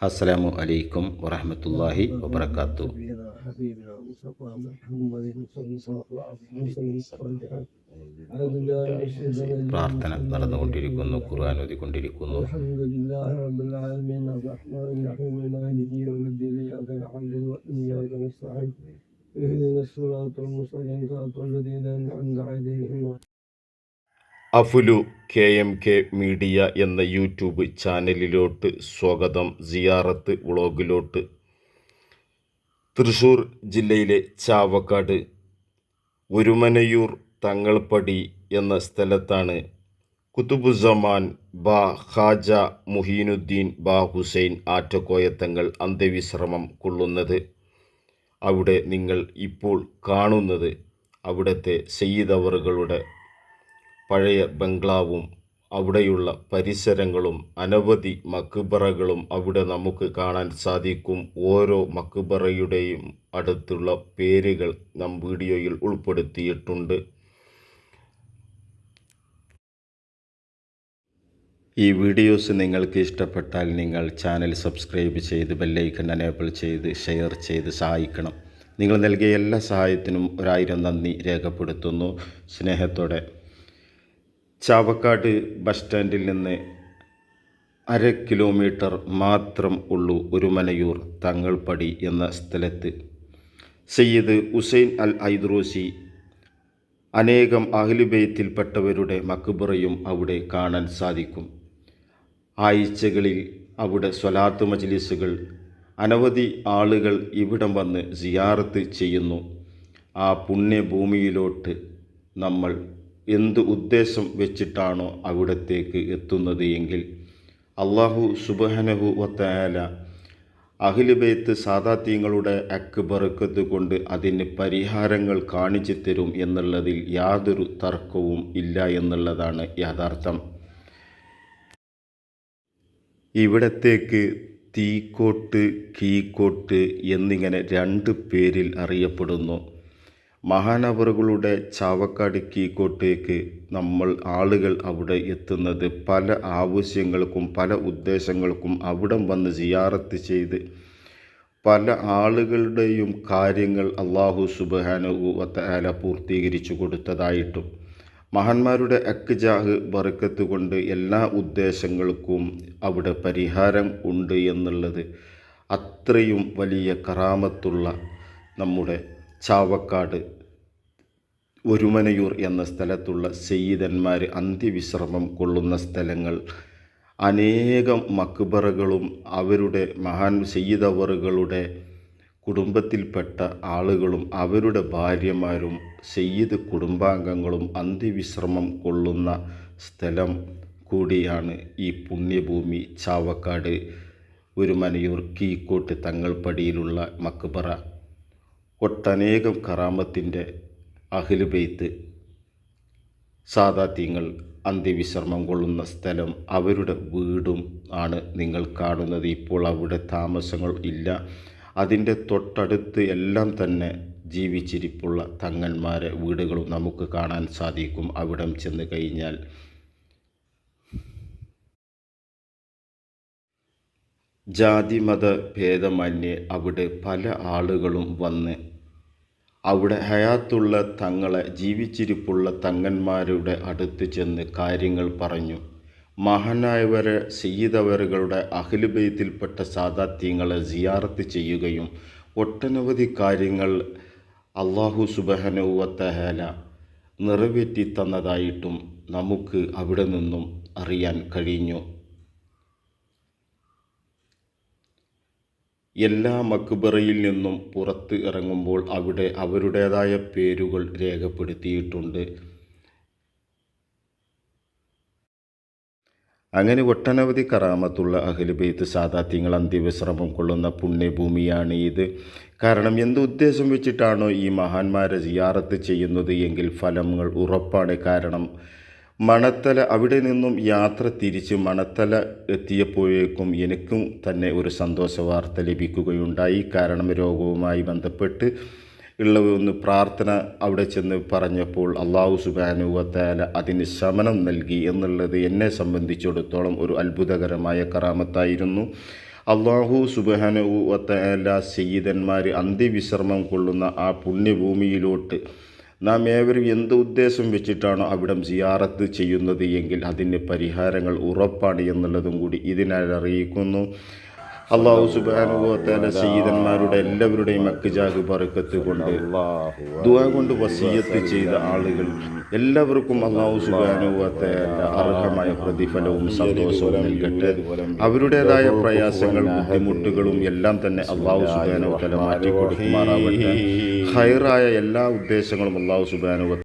അസ്സലാമു അലൈക്കും വറഹമത്തല്ലാഹി വബർക്കാത്തു نبينا حبيبنا مصطفى محمد صلى الله عليه وسلم أعوذ بالله من الشيطان الرجيم. പ്രാർത്ഥന നടന്നുകൊണ്ടിരിക്കുന്നു ഖുർആൻ ഓതിക്കൊണ്ടിരിക്കുന്നു الحمد لله رب العالمين الرحمن الرحيم مالك يوم الدين إياك نعبد وإياك نستعين اهدنا الصراط المستقيم صراط الذين أنعمت عليهم അഫുലു കെ എം കെ മീഡിയ എന്ന യൂട്യൂബ് ചാനലിലോട്ട് സ്വാഗതം. സിയാറത്ത് വ്ളോഗിലോട്ട്. തൃശൂർ ജില്ലയിലെ ചാവക്കാട് ഒരുമനയൂർ തങ്ങൾപ്പടി എന്ന സ്ഥലത്താണ് കുത്തുബുസമാൻ ബാ ഖാജ മുഹീനുദ്ദീൻ ബാ ഹുസൈൻ ആറ്റക്കോയത്തങ്ങൾ അന്ത്യവിശ്രമം കൊള്ളുന്നത്. അവിടെ നിങ്ങൾ ഇപ്പോൾ കാണുന്നത് അവിടുത്തെ സയ്യിദ് പഴയ ബംഗ്ലാവും അവിടെയുള്ള പരിസരങ്ങളും അനവധി മക്ബറകളും അവിടെ നമുക്ക് കാണാൻ സാധിക്കും. ഓരോ മക്ബറയുടെയും അടുത്തുള്ള പേരുകൾ നാം വീഡിയോയിൽ ഉൾപ്പെടുത്തിയിട്ടുണ്ട്. ഈ വീഡിയോസ് നിങ്ങൾക്ക് ഇഷ്ടപ്പെട്ടാൽ നിങ്ങൾ ചാനൽ സബ്സ്ക്രൈബ് ചെയ്ത് ബെല്ലൈക്കൺ എനേബിൾ ചെയ്ത് ഷെയർ ചെയ്ത് സഹായിക്കണം. നിങ്ങൾ നൽകിയ എല്ലാ സഹായത്തിനും ഒരായിരം നന്ദി രേഖപ്പെടുത്തുന്നു. സ്നേഹത്തോടെ ചാവക്കാട് ബസ് സ്റ്റാൻഡിൽ നിന്ന് അര കിലോമീറ്റർ മാത്രം ഉള്ളൂ ഒരുമനയൂർ തങ്ങൾപ്പടി എന്ന സ്ഥലത്ത്. സയ്യിദ് ഹുസൈൻ അൽ ഐദ്രൂസി അനേകം അഹ്ലുബൈത്തിൽപ്പെട്ടവരുടെ മക്ബറയും അവിടെ കാണാൻ സാധിക്കും. ആഴ്ചകളിൽ അവിടെ സ്വലാത്ത് മജ്ലിസുകൾ അനവധി ആളുകൾ ഇവിടം വന്ന് സിയാറത്ത് ചെയ്യുന്നു. ആ പുണ്യഭൂമിയിലോട്ട് നമ്മൾ എന്ത് ഉദ്ദേശം വെച്ചിട്ടാണോ അവിടത്തേക്ക് എത്തുന്നത് എങ്കിൽ അള്ളാഹു സുബഹനഹു വത്തയാല അഖിലുബൈത്ത് സാദാത്യങ്ങളുടെ അക്ബറക്കത്ത് കൊണ്ട് അതിന് പരിഹാരങ്ങൾ കാണിച്ചു തരും എന്നുള്ളതിൽ യാതൊരു തർക്കവും ഇല്ല എന്നുള്ളതാണ് യാഥാർത്ഥ്യം. ഇവിടത്തേക്ക് തീക്കോട്ട് കീക്കോട്ട് എന്നിങ്ങനെ രണ്ട് പേരിൽ അറിയപ്പെടുന്നു. മഹാനവറുകളുടെ ചാവക്കാട് കീക്കോട്ടേക്ക് നമ്മൾ ആളുകൾ അവിടെ എത്തുന്നത് പല ആവശ്യങ്ങൾക്കും പല ഉദ്ദേശങ്ങൾക്കും അവിടം വന്ന് സിയാറത്ത് ചെയ്ത് പല ആളുകളുടെയും കാര്യങ്ങൾ അള്ളാഹു സുബാനു വത്തആല പൂർത്തീകരിച്ചു കൊടുത്തതായിട്ടും മഹാന്മാരുടെ അക്ജാഹ് ബറക്കത്ത് കൊണ്ട് എല്ലാ ഉദ്ദേശങ്ങൾക്കും അവിടെ പരിഹാരം ഉണ്ട് എന്നുള്ളത് അത്രയും വലിയ കറാമത്തുള്ള നമ്മുടെ ചാവക്കാട് ഒരുമനയൂർ എന്ന സ്ഥലത്തുള്ള സെയ്തന്മാർ അന്ത്യവിശ്രമം കൊള്ളുന്ന സ്ഥലങ്ങൾ. അനേകം മക്ബറകളും അവരുടെ മഹാൻ സെയ്തവറുകളുടെ കുടുംബത്തിൽപ്പെട്ട ആളുകളും അവരുടെ ഭാര്യമാരും സെയ്ത് കുടുംബാംഗങ്ങളും അന്ത്യവിശ്രമം കൊള്ളുന്ന സ്ഥലം കൂടിയാണ് ഈ പുണ്യഭൂമി ചാവക്കാട് ഒരുമനയൂർ കീക്കോട്ട് തങ്ങൾപ്പടിയിലുള്ള മക്ബറ. ഒട്ടനേകം കറാമത്തിന്റെ അഖിലുബെയ്ത്ത് സാദാത്യങ്ങൾ അന്ത്യവിശ്രമം കൊള്ളുന്ന സ്ഥലം അവരുടെ വീടും ആണ് നിങ്ങൾ കാണുന്നത്. ഇപ്പോൾ അവിടെ താമസങ്ങൾ ഇല്ല. അതിന്റെ തൊട്ടടുത്ത് എല്ലാം തന്നെ ജീവിച്ചിരിപ്പുള്ള തങ്ങന്മാരെ വീടുകളും നമുക്ക് കാണാൻ സാധിക്കും. അവിടം ചെന്ന് കഴിഞ്ഞാൽ ജാതിമത ഭേദമന്യേ അവിടെ പല ആളുകളും വന്ന് അവിടെ ഹയാത്തുള്ള തങ്ങളെ ജീവിച്ചിരിപ്പുള്ള തങ്ങന്മാരുടെ അടുത്ത് ചെന്ന് കാര്യങ്ങൾ പറഞ്ഞു. മഹാനായവരെ സയ്യിദവറുകളുടെ അഖിലുബൈത്തിൽപ്പെട്ട സാധാത്യങ്ങളെ സിയാറത്ത് ചെയ്യുകയും ഒട്ടനവധി കാര്യങ്ങൾ അള്ളാഹു സുബഹനുവത്തഹല നിറവേറ്റി തന്നതായിട്ടും നമുക്ക് അവിടെ നിന്നും അറിയാൻ കഴിഞ്ഞു. എല്ലാ മക്ബറയിൽ നിന്നും പുറത്ത് ഇറങ്ങുമ്പോൾ അവിടെ അവരുടേതായ പേരുകൾ രേഖപ്പെടുത്തിയിട്ടുണ്ട്. അങ്ങനെ ഒട്ടനവധി കറാമത്തുള്ള അഖിലുബെയ്ത്ത് സാദാത്യങ്ങൾ അന്ത്യവിശ്രമം കൊള്ളുന്ന പുണ്യഭൂമിയാണ് ഇത്. കാരണം എന്ത് ഉദ്ദേശം വെച്ചിട്ടാണോ ഈ മഹാന്മാരെ ജിയാറത്ത് ചെയ്യുന്നത്? എങ്കിൽ ഫലങ്ങൾ ഉറപ്പാണ്. കാരണം മണത്തല അവിടെ നിന്നും യാത്ര തിരിച്ച് മണത്തല എത്തിയപ്പോഴേക്കും എനിക്കും തന്നെ ഒരു സന്തോഷ വാർത്ത ലഭിക്കുകയുണ്ടായി. കാരണം രോഗവുമായി ബന്ധപ്പെട്ട് ഉള്ള ഒന്ന് പ്രാർത്ഥന അവിടെ ചെന്ന് പറഞ്ഞപ്പോൾ അള്ളാഹു സുബാനുവത്താല അതിന് ശമനം നൽകി എന്നുള്ളത് എന്നെ സംബന്ധിച്ചിടത്തോളം ഒരു അത്ഭുതകരമായ കറാമത്തായിരുന്നു. അള്ളാഹു സുബാനുവത്താല സയ്യിദന്മാർ അന്ത്യവിശ്രമം കൊള്ളുന്ന ആ പുണ്യഭൂമിയിലോട്ട് നാം ഏവരും എന്ത് ഉദ്ദേശം വെച്ചിട്ടാണോ അവിടം സിയാറത്ത് ചെയ്യുന്നത് എങ്കിൽ അതിന്റെ പരിഹാരങ്ങൾ ഉറപ്പാണ് എന്നുള്ളതും കൂടി ഇതിനായി അറിയിക്കുന്നു. അള്ളാഹു സുബാനുഭവത്താല സയ്യിദന്മാരുടെ എല്ലാവരുടെയും അക്കുജാഗ് പറക്കത്ത് കൊണ്ട് ദുവാ കൊണ്ട് വസീയത്ത് ചെയ്ത ആളുകൾ എല്ലാവർക്കും അള്ളാഹു സുബാനുഭവത്താല അർഹമായ പ്രതിഫലവും സന്തോഷവും നൽകട്ടെ. അവരുടേതായ പ്രയാസങ്ങൾ ബുദ്ധിമുട്ടുകളും എല്ലാം തന്നെ അള്ളാഹു സുബാനുഭവത്താല മാറ്റിക്കൊടുക്കുമാറാവട്ടെ. ഹൈറായ എല്ലാ ഉദ്ദേശങ്ങളും അള്ളാഹു സുബാനുവ